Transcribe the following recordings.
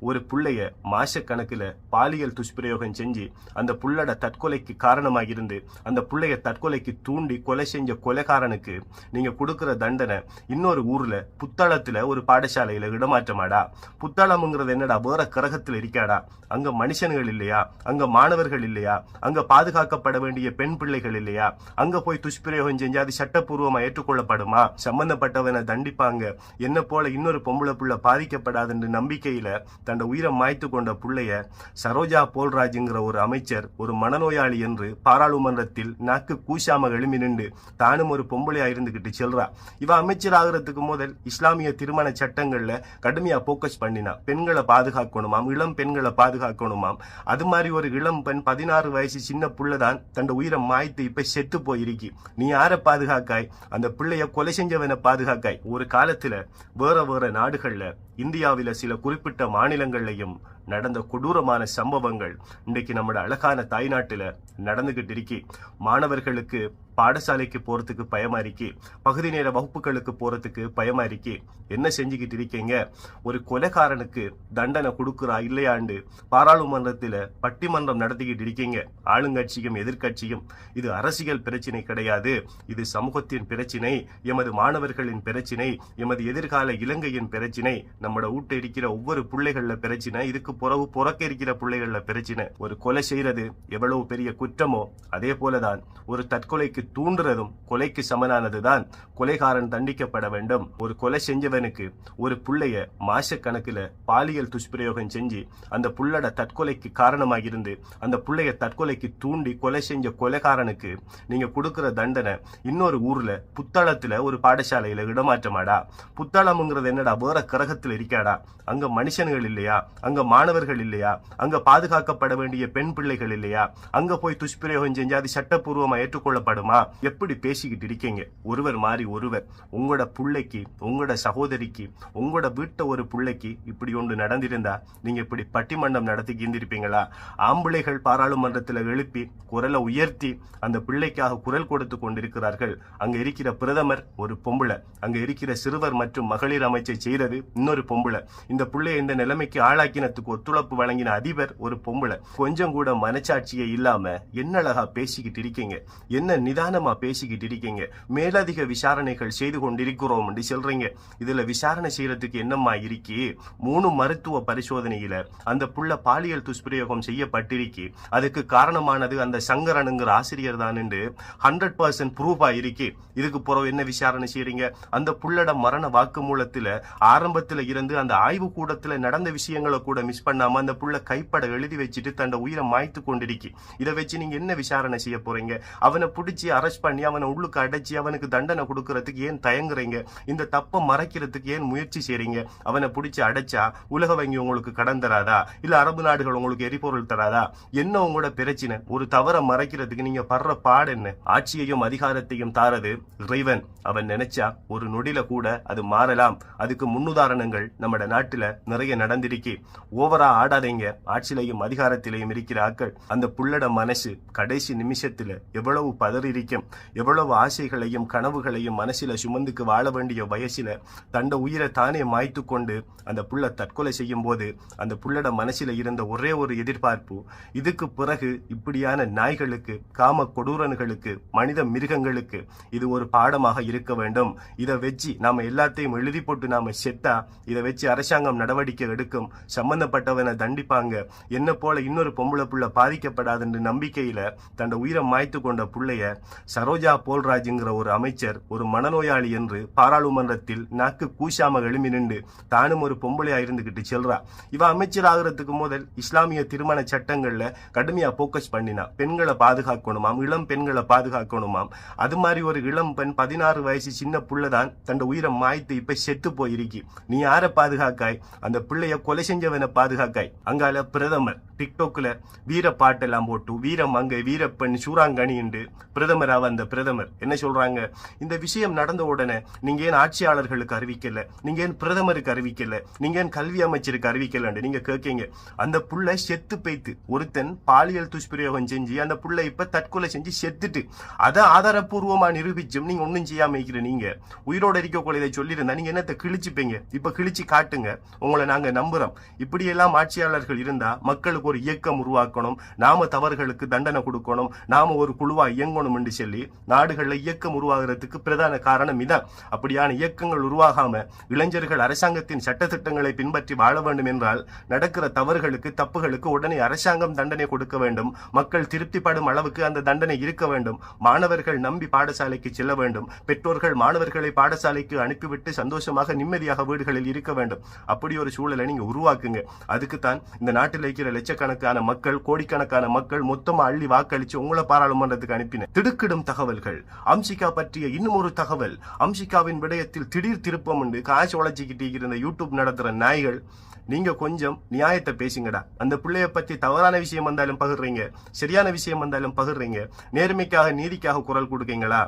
ஒரு புள்ளைய மாசக்கணக்குல பாலியல் துஷ்பிரயோகம் செஞ்சு அந்த புள்ளட தற்கொலைக்கு காரணமாக இருந்து அந்த புள்ளைய தற்கொலைக்கு தூண்டி கொலை செஞ்ச கொலைகாரனுக்கு நீங்க கொடுக்கிற தண்டனை இன்னொரு ஊர்ல புத்தளத்துல ஒரு பாடசாலையில இடமாற்றமாடா. புத்தளம்ங்கிறது என்னடா? வேற கிரகத்தில் இருக்காடா. அங்க மனுஷன்கள் இல்லையா? அங்க மாணவர்கள் இல்லையா? அங்க பாதுகாக்கப்பட வேண்டிய பெண் பிள்ளைகள் இல்லையா? அங்க போய் துஷ்பிரயோகம் செஞ்சு அது சட்டப்பூர்வமா ஏற்றுக்கொள்ளப்படுமா? சம்பந்தப்பட்டவனை தண்டிப்பாங்க. என்ன போல இன்னொரு பொம்பளை புள்ள பாதிக்கப்படாதுன்ற நம்பிக்கையில தன் உயிரை மாய்த்து கொண்ட புள்ளைய சரோஜா போல்ராஜுங்கிற ஒரு அமைச்சர் ஒரு மனநோயாளி என்று பாராளுமன்றத்தில் நாக்கு கூசாம எழுமி நின்று தானும் ஒரு பொம்பளையா இருந்துகிட்டு செல்றா. இவ அமைச்சர் ஆகிறதுக்கு முதல் இஸ்லாமிய திருமண சட்டங்கள்ல கடுமையா போக்கஸ் பண்ணினா. பெண்களை பாதுகாக்கணுமாம் இளம் பெண்களை பாதுகாக்கணுமாம். அது மாதிரி ஒரு இளம் பெண் பதினாறு வயசு சின்ன புள்ளதான் தன் உயிரை மாய்த்து இப்ப செத்து போயிருக்கி. நீ யார பாதுகாக்காய்? அந்த பிள்ளைய கொலை செஞ்சவனை பாதுகாக்காய். ஒரு காலத்துல வேற வேற நாடுகள்ல இந்தியாவில சில குறிப்பிட்ட மாநில மாநிலங்கள்லையும் நடந்த கொடூரமான சம்பவங்கள் இன்றைக்கு நம்மளோட அழகான தாய்நாட்டில் நடந்துகிட்டு இருக்கி. மாணவர்களுக்கு பாடசாலைக்கு போறதுக்கு பயமா இருக்கி பகுதி நேர வகுப்புகளுக்கு போறதுக்கு பயமா இருக்கே என்ன செஞ்சுக்கிட்டு இருக்கீங்க? ஒரு கொலைகாரனுக்கு தண்டனை கொடுக்குறா இல்லையாண்டு பாராளுமன்றத்தில் பட்டிமன்றம் நடத்திக்கிட்டு இருக்கீங்க. ஆளுங்கட்சியும் எதிர்க்கட்சியும். இது அரசியல் பிரச்சினை கிடையாது. இது சமூகத்தின் பிரச்சினை. எமது மாணவர்களின் பிரச்சினை. எமது எதிர்கால இலங்கையின் பிரச்சினை. நம்மட வீட்டு இருக்கிற ஒவ்வொரு பிள்ளைகள்ல பிரச்சனை. இதுக்கு புறவு புறக்க இருக்கிற பிள்ளைகள்ல பிரச்சனை. ஒரு கொலை செய்யறது எவ்வளவு பெரிய குற்றமோ அதே போலதான் ஒரு தற்கொலைக்கு தூண்டுறதும் கொலைக்கு சமனானதுதான். கொலைகாரன் தண்டிக்கப்பட வேண்டும். ஒரு கொலை செஞ்சவனுக்கு ஒரு புள்ளைய மாசக்கணக்கில் பாலியல் துஷ்பிரயோகம் செஞ்சு அந்த புள்ளட தற்கொலைக்கு காரணமாக இருந்து அந்த புள்ளைய தற்கொலைக்கு தூண்டி கொலை செஞ்ச கொலைகாரனுக்கு நீங்க கொடுக்கிற தண்டனை இன்னொரு ஊர்ல புத்தளத்துல ஒரு பாடசாலையில இடமாற்றமாடா. புத்தளம்ங்கிறது என்னடா வேற கிரகத்தில் இருக்காடா. அங்க மனுஷன்கள் இல்லையா? அங்க மாணவர்கள் இல்லையா? அங்க பாதுகாக்கப்பட வேண்டிய பெண் பிள்ளைகள் இல்லையா? அங்க போய் துஷ்பிரயோகம் செஞ்சு அது சட்டப்பூர்வமா ஏற்றுக்கொள்ளப்படுமா? எப்படி பேசிக்கிட்டு இருக்கீங்க? ஒருவர் மாறி ஒருவர். உங்களோட புள்ளைக்கு உங்களோட சகோதரிக்கு உங்களோட வீட்டை ஒரு புள்ளைக்கு இப்படி ஒன்று நடந்திருந்தா நீங்க இப்படி பட்டிமன்றம் நடத்தி இருந்திருப்பீங்களா? ஆம்பளைகள் பாராளுமன்றத்தில் எழுப்பி குரலை உயர்த்தி அந்த பிள்ளைக்காக குரல் கொடுத்து கொண்டிருக்கிறார்கள். அங்க இருக்கிற பிரதமர் ஒரு பொம்பளை. அங்க இருக்கிற சிறுவர் மற்றும் மகளிர் அமைச்சை செய்தது இன்னொரு பொம்பளை. இந்த பிள்ளையை இந்த நிலைமைக்கு ஆளாக்கினத்துக்கு ஒத்துழைப்பு வழங்கின அதிபர் ஒரு பொம்பளை. கொஞ்சம் கூட மனச்சாட்சியே இல்லாம என்ன அழகா பேசிக்கிட்டு இருக்கீங்க? என்ன நிதானமா பேசிக்கிட்டு இருக்கீங்க. மேலதிக விசாரணைகள் செய்து கொண்டிருக்கிறோம் என்று சொல்றீங்க. இதுல விசாரணை செய்யறதுக்கு என்னம்மா இருக்கி? மூணு மருத்துவ பரிசோதனையில அந்த புள்ள பாலியல் துஷ்பிரயோகம் செய்யப்பட்டிருக்கி. அதுக்கு காரணமானது அந்த சங்கரனுங்கிற ஆசிரியர் தான் என்று ஹண்ட்ரட் பர்சன்ட் ப்ரூவ் ஆயிருக்கி இதுக்கு புறம் என்ன விசாரணை செய்யறீங்க அந்த புள்ளட மரண வாக்குமூலத்துல ஆரம்பத்துல இருந்து அந்த ஆய்வு கூடத்துல நடந்த விஷயங்களை கூட மிஸ் பண்ணாம அந்த புள்ள கைப்பட எழுதி வச்சுட்டு தன்னோட உயிரை மாய்த்து கொண்டிருக்கி. இதை வச்சு நீங்க என்ன விசாரணை செய்ய போறீங்க? அவனை பிடிச்சி அரெஸ்ட் பண்ணி அவனை உள்ளுக்கு அடைச்சி அவனுக்கு தண்டனை கொடுக்கறதுக்கு ஏன் தயங்குறீங்க? இந்த தப்பை மறைக்கிறதுக்கு ஏன் முயற்சி செய்றீங்க? அவனை பிடிச்சி அடைச்சா உலக வங்கி உங்களுக்கு கடன் தராதா? இல்ல அரபு நாடுகள் உங்களுக்கு எரிபொருள் தராதா? என்ன உங்களோட பிரச்சனை? ஒரு தவறை மறைக்கிறதுக்கு நீங்க படுற பாடு என்ன? ஆட்சியையும் அதிகாரத்தையும் தாரது இறைவன். அவன் நினைச்சா ஒரு நொடியில கூட அது மாறலாம். அதுக்கு முன்னுதாரணங்கள் நம்ம நாட்டுல நிறைய நடந்திருக்கு. ஓவரா ஆடாதீங்க. ஆட்சியிலையும் அதிகாரத்திலையும் இருக்கிற ஆக்கள் அந்த புள்ளட மனசு கடைசி நிமிஷத்துல எவ்வளவு பதறி இருக்கும் எவ்வளவு ஆசைகளையும் கனவுகளையும் மனசில் சுமந்துக்கு வாழ வேண்டிய வயசுல தண்ட உயிரை தானே மாய்த்து கொண்டு அந்த புள்ள தற்கொலை செய்யும் போது அந்த புள்ளட மனசில் இருந்த ஒரே ஒரு எதிர்பார்ப்பு. இதுக்கு பிறகு இப்படியான நாய்களுக்கு காம கொடூரன்களுக்கு மனித மிருகங்களுக்கு இது ஒரு பாடமாக இருக்க வேண்டும். இதை வச்சு நாம எல்லாத்தையும் எழுதி போட்டு நாம செத்தா இதை வச்சு அரசாங்கம் நடவடிக்கை எடுக்கும் சம்பந்தப்பட்டவனை தண்டிப்பாங்க. என்ன போல இன்னொரு பொம்பளை புள்ள பாதிக்கப்படாதுன்ற நம்பிக்கையில தன்னோட உயிரை மாய்த்து கொண்ட பிள்ளைய சரோஜா போல்ராஜுங்கிற ஒரு அமைச்சர் ஒரு மனநோயாளி என்று பாராளுமன்றத்தில் நாக்கு கூசாம எழுமி நின்று தானும் ஒரு பொம்பளையா இருந்துகிட்டு செல்றா. இவ அமைச்சர் ஆகிறதுக்கு முதல் இஸ்லாமிய திருமண சட்டங்கள்ல கடுமையா போக்கஸ் பண்ணினா. பெண்களை பாதுகாக்கணுமாம் இளம் பெண்களை பாதுகாக்கணுமாம். அது மாதிரி ஒரு இளம் பெண் பதினாறு வயசு சின்ன புள்ளதான் தன் உயிரை மாய்த்து இப்ப செத்து போயிருக்கி. நீ யார பாதுகாக்காய்? அந்த பிள்ளைய கொலை செஞ்சவனை பாதுகாக்காய். அங்கால பிரதமர் டிக்டோக்ல வீர பாட்டெல்லாம் போட்டு வீர மங்கை வீரப்பெண் என்று பிரதம வந்த பிரதமர்? என்ன சொல்றாங்க? இந்த விஷயம் நடந்த உடனே நீங்க ஏன் ஆட்சியாளர்களுக்கு அறிவிக்கல? நீங்க ஏன் பிரதமருக்கு அறிவிக்கல? நீங்க ஏன் கல்வி அமைச்சருக்கு அறிவிக்கலன்னு நீங்க கேட்கீங்க அந்த புள்ள செத்து பைத்து ஒருத்தன் பாலியல் துஷ்பிரயோகம் செஞ்சு அந்த புள்ள இப்ப தற்கொலை செஞ்சு செத்துட்டு அதை ஆதாரப்பூர்வமா நிரூபிச்சும் நீங்க ஒண்ணும் செய்யாம இருக்கிற நீங்க உயிரோட இருக்கக்கூடிய இதை சொல்லியிருந்தா நீங்க என்னத்தை கிழிச்சுப்பீங்க? இப்ப கிழிச்சு காட்டுங்க. உங்களை நாங்க நம்புறோம். இப்படியெல்லாம் ஆட்சியாளர்கள் இருந்தா மக்களுக்கு ஒரு இயக்கம் உருவாக்கணும். நாம தவறுகளுக்கு தண்டனை கொடுக்கணும். நாம ஒரு குழுவா இயங்கணும் என்று சொல்லி நாடுகளில் இயக்கம் உருவாகிறதுக்கு பிரதான காரணம் இதான். அப்படியான இயக்கங்கள் உருவாகாம இளைஞர்கள் அரசாங்கத்தின் சட்டத்திட்டங்களை பின்பற்றி வாழ வேண்டும் என்றால் நடக்கிற தவறுகளுக்கு தப்புகளுக்கு உடனே அரசாங்கம் தண்டனை கொடுக்க வேண்டும். மக்கள் திருப்திப்படும் அளவுக்கு அந்த தண்டனை இருக்க வேண்டும். மாணவர்கள் நம்பி பாடசாலைக்கு செல்ல வேண்டும். பெற்றோர்கள் மாணவர்களை பாடசாலைக்கு அனுப்பிவிட்டு சந்தோஷமாக நிம்மதியாக வீடுகளில் இருக்க வேண்டும். அப்படி ஒரு சூழலை நீங்க உருவாக்குங்க. அதுக்குத்தான் இந்த நாட்டில் இருக்கிற லட்சக்கணக்கான மக்கள் கோடிக்கணக்கான மக்கள் மொத்தமா அள்ளி வாக்களிச்சு உங்களை பாராளுமன்றத்துக்கு அனுப்பின திடுக்கிடும் தகவல்கள். அம்சிகா பற்றிய இன்னும் ஒரு தகவல். அம்சிகாவின் விடயத்தில் திடீர் திருப்பம் உண்டு. காசு உழைச்சிக்கிட்டு இருந்த யூடியூப் நடத்துகிற நாய்கள். நீங்க கொஞ்சம் நியாயத்தை பேசுங்கடா. அந்த பிள்ளைய பத்தி தவறான விஷயம் வந்தாலும் பகிர்றீங்க. சரியான விஷயம் வந்தாலும் பகிர்றீங்க. நேர்மைக்காக நீதிக்காக குரல் கொடுக்கீங்களா?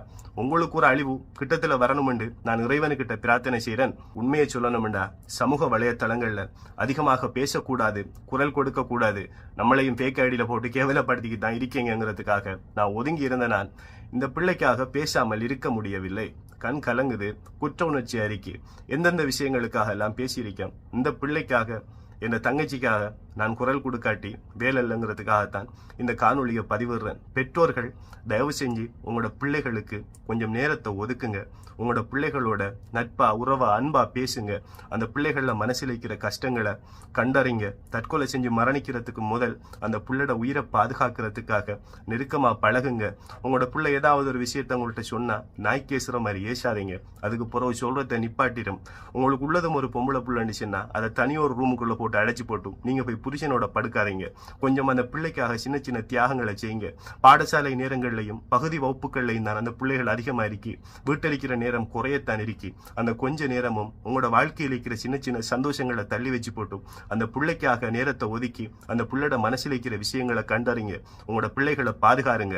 உங்களுக்கு ஒரு அழிவு கிட்டத்துல வரணுமெண்டு. நான் இறைவனுக்கிட்ட பிரார்த்தனை செய்கிறேன் உண்மையை சொல்லணும்டா சமூக வலைத்தளங்கள்ல அதிகமாக பேசக்கூடாது குரல் கொடுக்க கூடாது நம்மளையும் பேக்க ஐடியில போட்டு கேவலப்படுத்திக்கிட்டு தான் இருக்கீங்கிறதுக்காக நான் ஒதுங்கி இருந்த நான். இந்த பிள்ளைக்காக பேசாமல் இருக்க முடியவில்லை. கண் கலங்குது குற்ற உணர்ச்சி அறிக்கை எந்தெந்த விஷயங்களுக்காக எல்லாம் பேசியிருக்கேன் இந்த பிள்ளைக்காக என் தங்கச்சிக்காக நான் குரல் கொடுக்காட்டி வேலை இல்லைங்கிறதுக்காகத்தான் இந்த காணொலியை பதிவிடுறேன். பெற்றோர்கள் தயவு செஞ்சு உங்களோட பிள்ளைகளுக்கு கொஞ்சம் நேரத்தை ஒதுக்குங்க. உங்களோட பிள்ளைகளோட நட்பா உறவா அன்பா பேசுங்க. அந்த பிள்ளைகளில் மனசில் இருக்கிற கஷ்டங்களை கண்டறிங்க. தற்கொலை செஞ்சு மரணிக்கிறதுக்கு முதல் அந்த பிள்ளைட உயிரை பாதுகாக்கிறதுக்காக நெருக்கமா பழகுங்க. உங்களோட பிள்ளை ஏதாவது ஒரு விஷயத்த உங்கள்கிட்ட சொன்னா நாய் கேசுற மாதிரி ஏசாதீங்க. அதுக்கு பிறகு சொல்றத நிப்பாட்டிடும் உங்களுக்கு உள்ளதும் ஒரு பொம்பளை புள்ளன்னுச்சுன்னா அதை தனியோர் ஒரு ரூமுக்குள்ள போட்டு அடைச்சு போட்டும். நீங்க போய் புருஷனோட படுக்காதீங்க. கொஞ்சம் அந்த பிள்ளைக்காக சின்ன சின்ன தியாகங்களை செய்யுங்க. பாடசாலை நேரங்கள்லையும் பகுதி வகுப்புகள்லையும் தான் அந்த பிள்ளைகள் அதிகமாக இருக்கி வீட்டளிக்கிற நேரம் குறையத்தான் இருக்கி. அந்த கொஞ்ச நேரமும் உங்களோட வாழ்க்கையில் இருக்கிற சின்ன சின்ன சந்தோஷங்களை தள்ளி வச்சு போட்டு அந்த பிள்ளைக்காக நேரத்தை ஒதுக்கி அந்த பிள்ளையோட மனசில் இருக்கிற விஷயங்களை கண்டறிங்க. உங்களோட பிள்ளைகளை பாதுகாருங்க.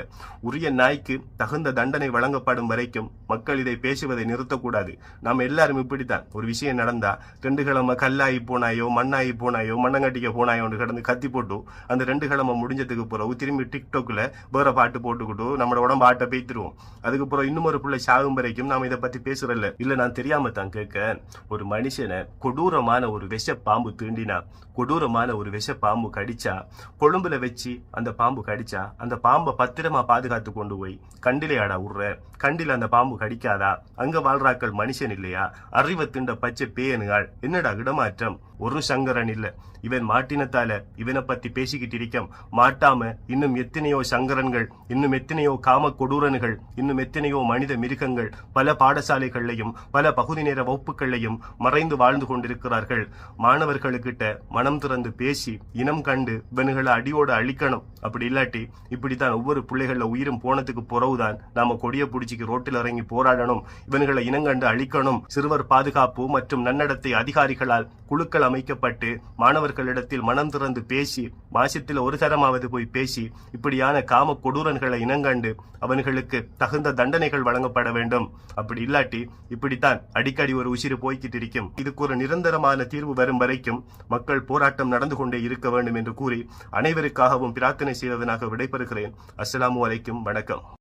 உரிய நாய்க்கு தகுந்த தண்டனை வழங்கப்படும் வரைக்கும் மக்கள் இதை பேசுவதை நிறுத்தக்கூடாது. நம்ம எல்லாரும் இப்படித்தான். ஒரு விஷயம் நடந்தா ரெண்டு கிழமை கல்லாகி போனாயோ மண்ணாகி போனாயோ மண்ணங்கட்டிக்க போனாயோன்னு கிடந்து கத்தி போட்டு அந்த ரெண்டு கிழமை முடிஞ்சதுக்கு பிறகு திரும்பி டிக்டாக்ல வேற பாட்டு போட்டுக்கிட்டு நம்மளோட உடம்பு ஆட்டை பேத்துருவோம். அதுக்கு பிறகு இன்னும் ஒரு பிள்ளை சாகும் வரைக்கும் நாம இதை பத்தி பேசுறல்ல. இல்ல நான் தெரியாம தான் கேட்க ஒரு மனுஷனை கொடூரமான ஒரு விஷ பாம்பு தீண்டினா கொடூரமான ஒரு விஷ பாம்பு கடிச்சா கொழும்புல வச்சு அந்த பாம்பு கடிச்சா அந்த பாம்பை பத்திரமா பாதுகாத்து கொண்டு போய் கண்டிலையாடா விடுற. கண்டில அந்த பாம்பு கடிக்காதா? அங்க வாழ்றாக்கள் மனுஷன் இல்லையா? அறிவை திண்ட பச்சை பேயனுகள். என்னடா இடமாற்றம்? ஒரு சங்கரன் இல்லை. இவன் மாட்டினத்தால இவனை பத்தி பேசிக்கிட்டு இருக்கம் மாட்டாம இன்னும் எத்தனையோ சங்கரன்கள் இன்னும் எத்தனையோ காம கொடூரன்கள் இன்னும் எத்தனையோ மனித மிருகங்கள் பல பாடசாலைகள்லையும் பல பகுதி நேர வகுப்புகள்லையும் மறைந்து வாழ்ந்து கொண்டிருக்கிறார்கள். மாணவர்களுக்கிட்ட மனம் திறந்து பேசி இனம் கண்டு இவனுகளை அடியோடு அழிக்கணும். அப்படி இல்லாட்டி இப்படித்தான் ஒவ்வொரு பிள்ளைகள உயிரும் போனதுக்கு பிறகுதான் நாம கொடிய பிடிச்சிக்கு ரோட்டில் இறங்கி போராடணும். இவன்களை இனங்கண்டு அழிக்கணும். சிறுவர் பாதுகாப்பு மற்றும் நன்னடத்தை அதிகாரிகளால் குழுக்கள் அமைக்கப்பட்டு மாணவர் மாணவர்களிடத்தில் மனம் திறந்து பேசி மாசத்தில் ஒரு தரமாவது போய் பேசி இப்படியான காம கொடூரன்களை இனங்கண்டு அவன்களுக்கு தகுந்த தண்டனைகள் வழங்கப்பட வேண்டும். அப்படி இல்லாட்டி இப்படித்தான் அடிக்கடி ஒரு உசிறு போய்கிட்டு இருக்கும் இதுக்கு ஒரு நிரந்தரமான தீர்வு வரும் வரைக்கும் மக்கள் போராட்டம் நடந்து கொண்டே இருக்க வேண்டும் என்று கூறி அனைவருக்காகவும் பிரார்த்தனை செய்தவனாக விடைபெறுகிறேன். அஸ்ஸலாமு அலைக்கும். வணக்கம்.